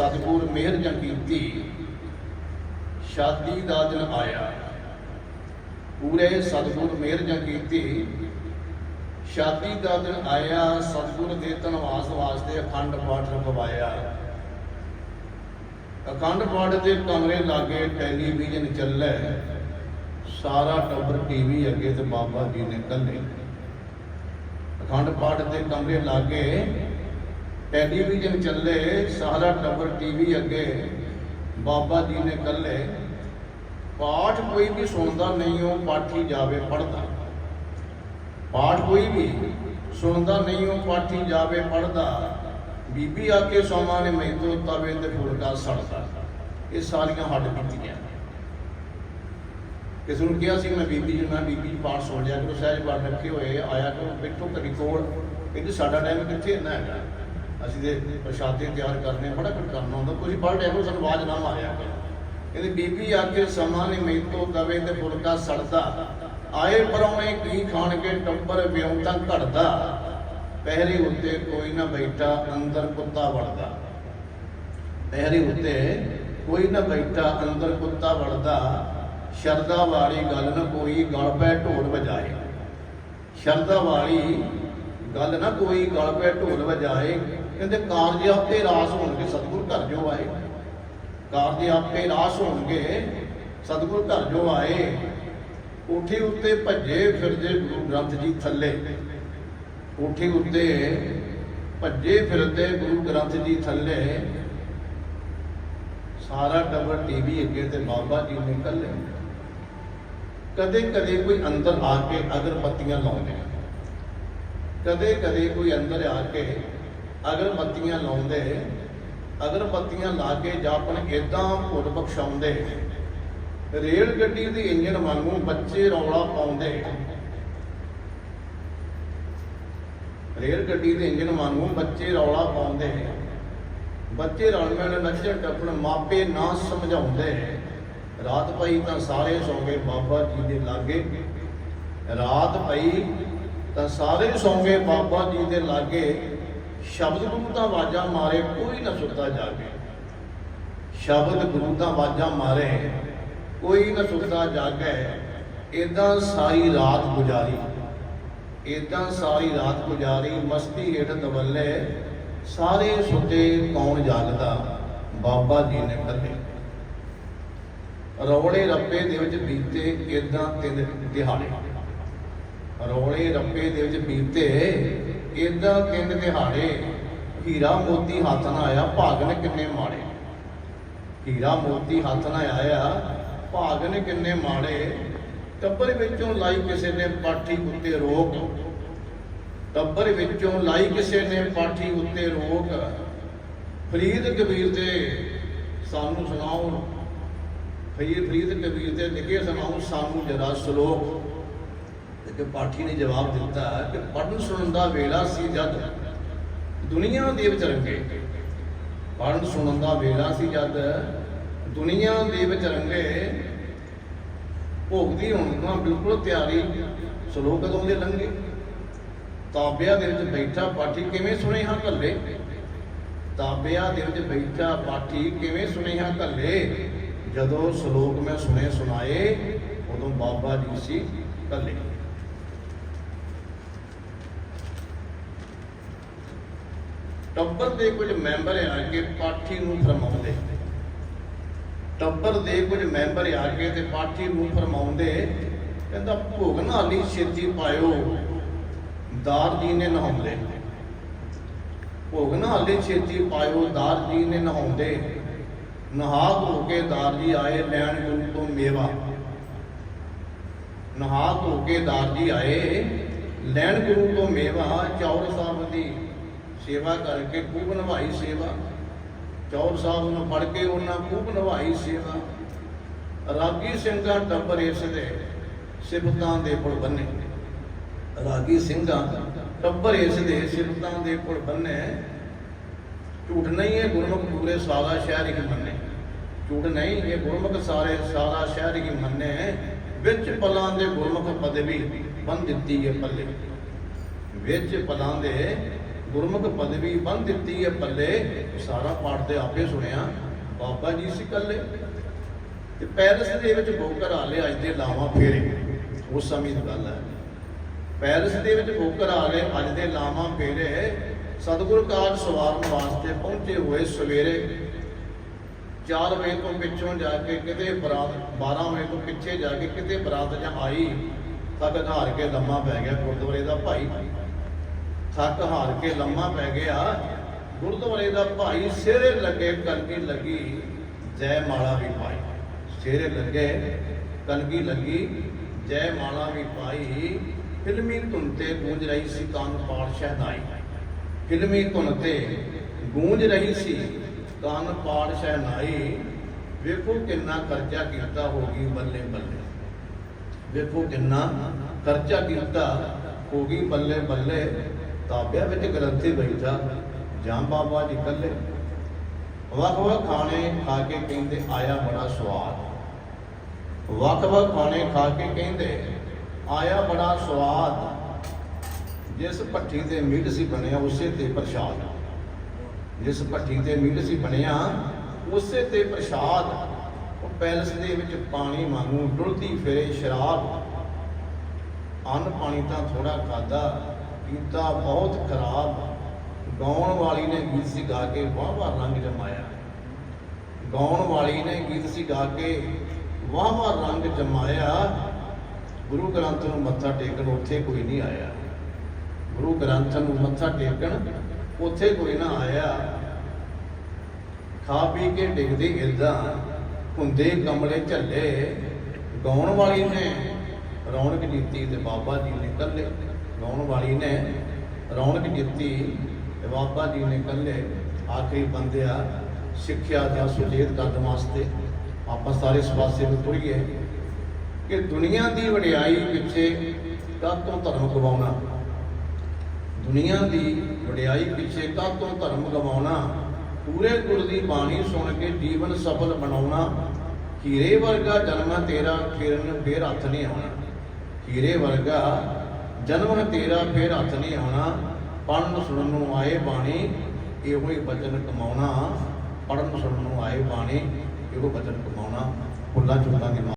ਸਤਿਗੁਰ ਮਿਹਰ ਜਾਂ ਕੀਤੀ ਸ਼ਾਦੀ ਦਾ ਦਿਨ ਆਇਆ। ਪੂਰੇ ਸਤਿਗੁਰ ਮਿਹਰ ਜਾਂ ਕੀਤੀ ਸ਼ਾਦੀ ਦਾ ਦਿਨ ਆਇਆ, ਸਤਿਗੁਰ ਦੇ ਧਨਵਾਸ ਵਾਸਤੇ ਅਖੰਡ ਪਾਠ ਰਖਵਾਇਆ। ਅਖੰਡ ਪਾਠ ਦੇ ਕਮਰੇ ਲਾਗੇ ਟੈਲੀਵਿਜ਼ਨ ਚੱਲੇ, ਸਾਰਾ ਟੱਬਰ ਟੀਵੀ ਅੱਗੇ ਤੇ ਬਾਬਾ ਜੀ ਨੇ ਕੱਲੇ ਅਖੰਡ ਪਾਠ ਦੇ ਕਮਰੇ ਲਾਗੇ ਟੈਲੀਵਿਜ਼ਨ ਚੱਲੇ, ਸਾਰਾ ਟੱਬਰ ਟੀਵੀ ਅੱਗੇ। ਬਾਬਾ ਜੀ ਨੇ ਕੱਲੇ ਪਾਠ ਕੋਈ ਵੀ ਸੁਣਦਾ ਨਹੀਂ, ਉਹ ਪਾਠੀ ਜਾਵੇ ਪੜਦਾ ਪਾਠ ਕੋਈ ਵੀ ਸੁਣਦਾ ਨਹੀਂ, ਉਹ ਪਾਠੀ ਜਾਵੇ ਪੜਦਾ ਬੀਬੀ ਆ ਕੇ ਸੋਮਾ ਨੇ ਮੈਂਤੋਂ ਤਵੇ ਤੇ ਫੁਲਕਾ ਸੜਦਾ। ਇਹ ਸਾਰੀਆਂ ਹੱਡ ਬੀਤੀਆਂ ਕਿਸੇ ਨੂੰ ਕਿਹਾ ਸੀ, ਮੈਂ ਬੀਬੀ ਜੀ, ਮੈਂ ਬੀਬੀ ਜੀ ਪਾਠ ਸੁਣ ਲਿਆ ਕਰੋ, ਸਹਿਜ ਪਾਠ ਰੱਖੇ ਹੋਏ, ਆਇਆ ਕਰੋ, ਬੈਠੋ ਕਦੀ ਕੋਲ। ਕਹਿੰਦੇ, ਸਾਡਾ ਟਾਈਮ ਕਿੱਥੇ ਇੰਨਾ ਹੈਗਾ? ਅਸੀਂ ਦੇ ਪ੍ਰਸ਼ਾਦੇ ਤਿਆਰ ਕਰਨੇ ਬੜਾ ਕੁਝ ਕਰਨਾ ਹੁੰਦਾ। ਤੁਸੀਂ ਪੜ੍ਹ ਲਿਆ ਸਾਨੂੰ ਆਵਾਜ਼ ਨਾ ਮਾਰਿਆ ਕਹਿੰਦੇ ਬੀਬੀ ਆ ਸਮਾਂ ਨੇ ਮੈਂਤੋਂ ਤਵੇ ਤੇ ਫੁਲਕਾ ਸੜਦਾ। ਆਏ ਪਰੌਣੇ ਕੀ ਖਾਣ ਕੇ ਟੱਬਰ ਵਿਉਂਤਾ ਘੜਦਾ। ਪਹਿਰੇ ਉੱਤੇ ਕੋਈ ਨਾ ਬੈਠਾ, ਅੰਦਰ ਕੁੱਤਾ ਵੜਦਾ। ਪਹਿਰੇ ਉੱਤੇ ਕੋਈ ਨਾ ਬੈਠਾ, ਅੰਦਰ ਕੁੱਤਾ ਵੜਦਾ। ਸ਼ਰਦਾ ਵਾਲੀ ਗੱਲ ਨਾ ਕੋਈ ਗਲ ਪੈ ਢੋਲ ਵਜਾਏ। ਸ਼ਰਦਾ ਵਾਲੀ ਗੱਲ ਨਾ ਕੋਈ ਗਲ ਪੈ ਢੋਲ ਵਜਾਏ। ਕਹਿੰਦੇ ਕਾਰਜ ਆਪੇ ਰਾਸ ਹੋਣਗੇ, ਸਤਿਗੁਰ ਘਰ ਜੋ ਆਏ। ਕਾਰਜ ਆਪੇ ਰਾਸ ਹੋਣਗੇ, ਸਤਿਗੁਰ ਘਰ ਜੋ ਆਏ। ਕੋਠੀ ਉੱਤੇ ਭੱਜੇ ਫਿਰਦੇ ਗੁਰੂ ਗ੍ਰੰਥ ਜੀ ਥੱਲੇ। ਕੋਠੀ ਉੱਤੇ ਭੱਜੇ ਫਿਰਦੇ ਗੁਰੂ ਗ੍ਰੰਥ ਜੀ ਥੱਲੇ। ਸਾਰਾ ਟੱਬਰ ਟੀਵੀ ਅੱਗੇ ਤੇ ਬਾਬਾ ਜੀ ਨੇ ਕੱਲੇ। ਕਦੇ ਕਦੇ ਕੋਈ ਅੰਦਰ ਆ ਕੇ ਅਗਰਬੱਤੀਆਂ ਲਾਉਂਦੇ ਕਦੇ ਕਦੇ ਕੋਈ ਅੰਦਰ ਆ ਕੇ ਅਗਰਬੱਤੀਆਂ ਲਾਉਂਦੇ, ਅਗਰਬੱਤੀਆਂ ਲਾ ਕੇ ਜਾਪਣ ਇਦਾਂ ਭੁੱਲ ਬਖਸ਼ਾਉਂਦੇ, ਰੇਲ ਗੱਡੀ ਦੇ ਇੰਜਣ ਵਾਂਗੂ ਬੱਚੇ ਰੌਲਾ ਪਾਉਂਦੇ। ਰੇਲ ਗੱਡੀ ਦੇ ਇੰਜਨ ਵਾਂਗੂ ਬੱਚੇ ਰੌਲਾ ਪਾਉਂਦੇ। ਬੱਚੇ ਰਲ ਮਿਲ ਨੱਚਣ ਟੱਪਣ ਮਾਪੇ ਨਾ ਸਮਝਾਉਂਦੇ। ਰਾਤ ਪਈ ਤਾਂ ਸਾਰੇ ਸੌਂ ਗਏ ਬਾਬਾ ਜੀ ਦੇ ਲਾਗੇ। ਰਾਤ ਪਈ ਤਾਂ ਸਾਰੇ ਸੌਂ ਗਏ ਬਾਬਾ ਜੀ ਦੇ ਲਾਗੇ। ਸ਼ਬਦ ਗੁਰੂ ਦਾ ਆਵਾਜ਼ਾਂ ਮਾਰੇ, ਕੋਈ ਨਾ ਸੁੱਤਾ ਜਾਗੇ। ਸ਼ਬਦ ਗੁਰੂ ਦਾ ਆਵਾਜ਼ਾਂ ਮਾਰੇ, ਕੋਈ ਨਾ ਸੁੱਤਾ ਜਾਗੇ। ਇਦਾਂ ਸਾਰੀ ਰਾਤ ਗੁਜ਼ਾਰੀ ਇਦਾਂ ਸਾਰੀ ਰਾਤ ਗੁਜ਼ਾਰੀ, ਮਸਤੀ ਹੇਠ ਦਵੱਲੇ, ਸਾਰੇ ਸੁੱਤੇ ਕੌਣ ਜਾਗਦਾ? ਬਾਬਾ ਜੀ ਨੇ ਕੱਲੇ ਰੌਲੇ ਰੱਪੇ ਦੇ ਵਿੱਚ ਬੀਤੇ ਇਦਾਂ ਤਿੰਨ ਦਿਹਾੜੇ। ਰੌਲੇ ਰੱਪੇ ਦੇ ਵਿੱਚ ਬੀਤੇ ਇਦਾਂ ਤਿੰਨ ਦਿਹਾੜੇ, ਹੀਰਾ ਮੋਤੀ ਹੱਥ ਨਾ ਆਇਆ ਭਾਗਨ ਕਿੰਨੇ ਮਾੜੇ। ਹੀਰਾ ਮੋਤੀ ਹੱਥ ਨਾ ਆਇਆ ਭਾਗਨ ਕਿੰਨੇ ਮਾੜੇ। ਟੱਬਰ ਵਿੱਚੋਂ ਲਾਈ ਕਿਸੇ ਨੇ ਪਾਠੀ ਉੱਤੇ ਰੋਕ। ਟੱਬਰ ਵਿੱਚੋਂ ਲਾਈ ਕਿਸੇ ਨੇ ਪਾਠੀ ਉੱਤੇ ਰੋਕ। ਫਰੀਦ ਕਬੀਰ ਦੇ ਸਾਨੂੰ ਸੁਣਾਓ। ਫਰੀਦ ਫਰੀਦ ਕਬੀਰ ਦੇ ਲਿਖੇ ਸੁਣਾਓ, ਸਾਨੂੰ ਜਰਾ ਸ਼ਲੋਕ। ਤੇ ਪਾਠੀ ਨੇ ਜਵਾਬ ਦਿੱਤਾ ਕਿ ਪੜਨ ਸੁਣਨ ਦਾ ਵੇਲਾ ਸੀ ਜਦ ਦੁਨੀਆ ਦੇ ਵਿੱਚ ਰੰਗੇ। ਪੜਨ ਸੁਣਨ ਦਾ ਵੇਲਾ ਸੀ ਜਦ ਦੁਨੀਆ ਦੇ ਵਿੱਚ ਰੰਗੇ। ਭੋਗਦੀ ਹੋਣੀ ਨੂੰ ਬਿਲਕੁਲ ਤਿਆਰੀ, ਸ਼ਲੋਕ ਕਦੋਂ ਦੇ ਲੰਘੇ। ਤਾਬਿਆ ਦੇ ਵਿੱਚ ਬੈਠਾ ਪਾਠੀ ਕਿਵੇਂ ਸੁਣੇ ਹਾਂ ਕੱਲੇ ਤਾਬਿਆ ਦੇ ਵਿੱਚ ਬੈਠਾ ਪਾਠੀ ਕਿਵੇਂ ਸੁਣੇ ਹਾਂ ਕੱਲੇ ਜਦੋਂ ਸ਼ਲੋਕ ਮੈਂ ਸੁਣੇ ਸੁਣਾਏ, ਉਦੋਂ ਬਾਬਾ ਜੀ ਸੀ ਕੱਲੇ ਟੱਬਰ ਦੇ ਕੁਝ ਮੈਂਬਰ ਆ ਕੇ ਪਾਠੀ ਨੂੰ ਫਰਮਾਉਂਦੇ। ਟੱਬਰ ਦੇ ਕੁਝ ਮੈਂਬਰ ਆ ਕੇ ਤੇ ਪਾਠੀ ਨੂੰ ਫਰਮਾਉਂਦੇ, ਕਹਿੰਦਾ, ਭੋਗ ਨਾਲੀ ਛੇਤੀ ਪਾਇਓ। ਦਾਰ ਜੀ ਨੇ ਨਹਾਉਂਦੇ। ਭੋਗ ਨਾਲੀ ਛੇਤੀ ਪਾਇਓ, ਦਾਰ ਜੀ ਨੇ ਨਹਾਉਂਦੇ। ਨਹਾ ਧੋ ਕੇ ਦਾਰ ਜੀ ਆਏ ਲੈਣ ਗੁਰੂ ਤੋਂ ਮੇਵਾ। ਨਹਾ ਧੋ ਕੇ ਦਾਰ ਜੀ ਆਏ ਲੈਣ ਗੁਰੂ ਤੋਂ ਮੇਵਾ, ਚੌਰ ਸਾਹਿਬ ਦੀ ਸੇਵਾ ਕਰਕੇ ਖੂਬ ਨਿਭਾਈ ਸੇਵਾ। ਚੌਰ ਸਾਹਿਬ ਨੂੰ ਫੜ ਕੇ ਉਹਨਾਂ ਖੂਬ ਨਿਭਾਈ ਸੇਵਾ। ਰਾਗੀ ਸਿੰਘਾਂ ਟੱਬਰ ਇਸ ਦੇ ਸਿਫਤਾਂ ਦੇ ਪੁਲ ਬੰਨੇ। ਰਾਗੀ ਸਿੰਘਾਂ ਟੱਬਰ ਇਸ ਦੇ ਸਿਫਤਾਂ ਦੇ ਪੁਲ ਬੰਨੇ। ਝੂਠ ਨਹੀਂ ਹੈ ਗੁਰਮੁਖ ਪੂਰੇ ਸਾਰਾ ਸ਼ਹਿਰ ਹੀ ਮੰਨੇ। ਝੂਠ ਨਹੀਂ ਇਹ ਗੁਰਮੁਖ ਸਾਰੇ ਸਾਰਾ ਸ਼ਹਿਰ ਹੀ ਮੰਨੇ। ਵਿੱਚ ਪਲਾਂ ਦੇ ਗੁਰਮੁਖ ਪਦਵੀ ਬੰਨ ਦਿੱਤੀ ਹੈ ਪੱਲੇ। ਵਿੱਚ ਪਲਾਂ ਦੇ ਗੁਰਮੁਖ ਪਦਵੀ ਬੰਨ ਦਿੱਤੀ ਹੈ ਪੱਲੇ। ਸਾਰਾ ਪਾਠ ਤੇ ਆਪੇ ਸੁਣਿਆ। ਬਾਬਾ ਜੀ ਸੀ ਕੱਲੇ ਤੇ ਪੈਲਸ ਦੇ ਵਿੱਚ ਬੋਕਰ ਆ ਅੱਜ ਦੇ ਲਾਵਾਂ ਫੇਰੇ। ਉਸ ਸਮੇਂ ਦੀ ਗੱਲ ਹੈ। ਪੈਲਸ ਦੇ ਵਿੱਚ ਬੋਕਰ ਆ ਅੱਜ ਦੇ ਲਾਵਾਂ ਫੇਰੇ। ਸਤਿਗੁਰ ਕਾਜ ਸਵਾਰਨ ਵਾਸਤੇ ਪਹੁੰਚੇ ਹੋਏ ਸਵੇਰੇ। 4 ਵਜੇ ਤੋਂ ਪਿੱਛੋਂ ਜਾ ਕੇ ਕਿਤੇ ਬਰਾਤ 12 ਵਜੇ ਤੋਂ ਪਿੱਛੇ ਜਾ ਕੇ ਕਿਤੇ ਬਰਾਤ ਜਾਂ ਆਈ ਥੱਕ ਹਾਰ ਕੇ ਲੰਮਾ ਪੈ ਗਿਆ ਗੁਰਦੁਆਰੇ ਦਾ ਭਾਈ। ਥੱਕ ਹਾਰ ਕੇ ਲੰਮਾ ਪੈ ਗਿਆ। ਗੁਰਦੁਆਰੇ ਦਾ ਭਾਈ ਸਿਰੇ ਲੱਗੇ ਕਲਗੀ ਲੱਗੀ, ਜੈ ਮਾਲਾ ਵੀ ਪਾਈ। ਸਿਰੇ ਲੱਗੇ ਕਲਗੀ ਲੱਗੀ, ਜੈ ਮਾਲਾ ਵੀ ਪਾਈ। ਫਿਲਮੀ ਧੁਨ ਤੇ ਗੂੰਜ ਰਹੀ ਸੀ ਕੰਨ ਪਾੜ ਸ਼ਹਿਨਾਈ ਫਿਲਮੀ ਧੁਨ ਤੇ ਗੂੰਜ ਰਹੀ ਸੀ ਕਾਨ ਪਾਠ ਸ਼ਹਿਨਾਈ ਵੇਖੋ ਕਿੰਨਾ ਖਰਚਾ ਕੀਤਾ ਹੋਗੀ ਬੱਲੇ ਬੱਲੇ। ਵੇਖੋ ਕਿੰਨਾ ਖਰਚਾ ਕੀਤਾ ਹੋਗੀ ਬੱਲੇ ਬੱਲੇ। ਤਾਬਿਆਂ ਵਿੱਚ ਗ੍ਰੰਥੀ ਬੈਠਾ, ਜਾਂ ਬਾਬਾ ਜੀ ਕੱਲੇ ਵੱਖ ਵੱਖ ਖਾਣੇ ਖਾ ਕੇ ਕਹਿੰਦੇ, ਆਇਆ ਬੜਾ ਸਵਾਦ। ਵੱਖ ਵੱਖ ਖਾਣੇ ਖਾ ਕੇ ਕਹਿੰਦੇ, ਆਇਆ ਬੜਾ ਸਵਾਦ। ਜਿਸ ਭੱਠੀ ਤੇ ਮੀਟ ਸੀ ਬਣਿਆ, ਉਸੇ ਤੇ ਪ੍ਰਸ਼ਾਦ। ਜਿਸ ਭੱਠੀ ਤੇ ਮੀਟ ਸੀ ਬਣਿਆ, ਉਸੇ ਤੇ ਪ੍ਰਸ਼ਾਦ। ਉਹ ਪੈਲਸ ਦੇ ਵਿੱਚ ਪਾਣੀ ਵਾਂਗੂ ਡੁੱਲਦੀ ਫਿਰੇ ਸ਼ਰਾਬ। ਅੰਨ ਪਾਣੀ ਤਾਂ ਥੋੜਾ ਖਾਦਾ ਕੀਤਾ ਬਹੁਤ ਖਰਾਬ। ਗਾਉਣ ਵਾਲੀ ਨੇ ਗੀਤ ਸੀ ਗਾ ਕੇ ਵਾਹ ਵਾਹ ਰੰਗ ਜਮਾਇਆ। ਗਾਉਣ ਵਾਲੀ ਨੇ ਗੀਤ ਸੀ ਗਾ ਕੇ ਵਾਹ ਵਾਹ ਰੰਗ ਜਮਾਇਆ। ਗੁਰੂ ਗ੍ਰੰਥ ਨੂੰ ਮੱਥਾ ਟੇਕਣ ਉੱਥੇ ਕੋਈ ਨਹੀਂ ਆਇਆ। ਗੁਰੂ ਗ੍ਰੰਥ ਨੂੰ ਮੱਥਾ ਟੇਕਣ ਉੱਥੇ ਕੋਈ ਨਾ ਆਇਆ। ਖਾ ਪੀ ਕੇ ਡਿੱਗਦੀ ਇਲਦਾ ਹੁੰਦੇ ਕਮਲੇ ਝੱਲੇ। ਗਾਉਣ ਵਾਲੀ ਨੇ ਰੌਣਕ ਜਿੱਤੀ ਤੇ ਬਾਬਾ ਜੀ ਨੇ ਕੱਲੇ ਗਾਉਣ ਵਾਲੀ ਨੇ। ਰੌਣਕ ਜਿੱਤੀ ਤੇ ਬਾਬਾ ਜੀ ਨੇ ਕੱਲੇ ਆਖਰੀ ਬੰਦਿਆ ਸਿੱਖਿਆ ਦਾ ਸੁਚੇਤ ਕਰਨ ਵਾਸਤੇ। ਆਪਾਂ ਸਾਰੇ ਇਸ ਪਾਸੇ ਨੂੰ ਤੁਰੀਏ ਕਿ ਦੁਨੀਆ ਦੀ ਵਡਿਆਈ ਪਿੱਛੇ ਕਾਹਤੋਂ ਧਰਮ ਗਵਾਉਣਾ? ਦੁਨੀਆ ਦੀ ਵਡਿਆਈ ਪਿੱਛੇ ਕਾਹਤੋਂ ਧਰਮ ਗਵਾਉਣਾ? ਪੂਰੇ ਗੁਰ ਦੀ ਬਾਣੀ ਸੁਣ ਕੇ ਜੀਵਨ ਸਫਲ ਬਣਾਉਣਾ? ਹੀਰੇ ਵਰਗਾ ਜਨਮ ਤੇਰਾ ਫਿਰਨ ਫੇਰ ਹੱਥ ਨਹੀਂ ਆਉਣਾ। ਹੀਰੇ ਵਰਗਾ। ਜਨਮ ਤੇਰਾ ਫੇਰ ਹੱਥ ਨਹੀਂ ਆਉਣਾ। ਪੜਨ ਸੁਣਨ ਨੂੰ ਆਏ ਬਾਣੀ, ਇਹੋ ਹੀ ਬਚਨ ਕਮਾਉਣਾ। ਪੜਨ ਸੁਣਨ ਨੂੰ ਆਏ ਬਾਣੀ, ਇਹੋ ਬਚਨ ਕਮਾਉਣਾ। ਫੁੱਲਾਂ ਚੁੱਕਾਂ ਦੀ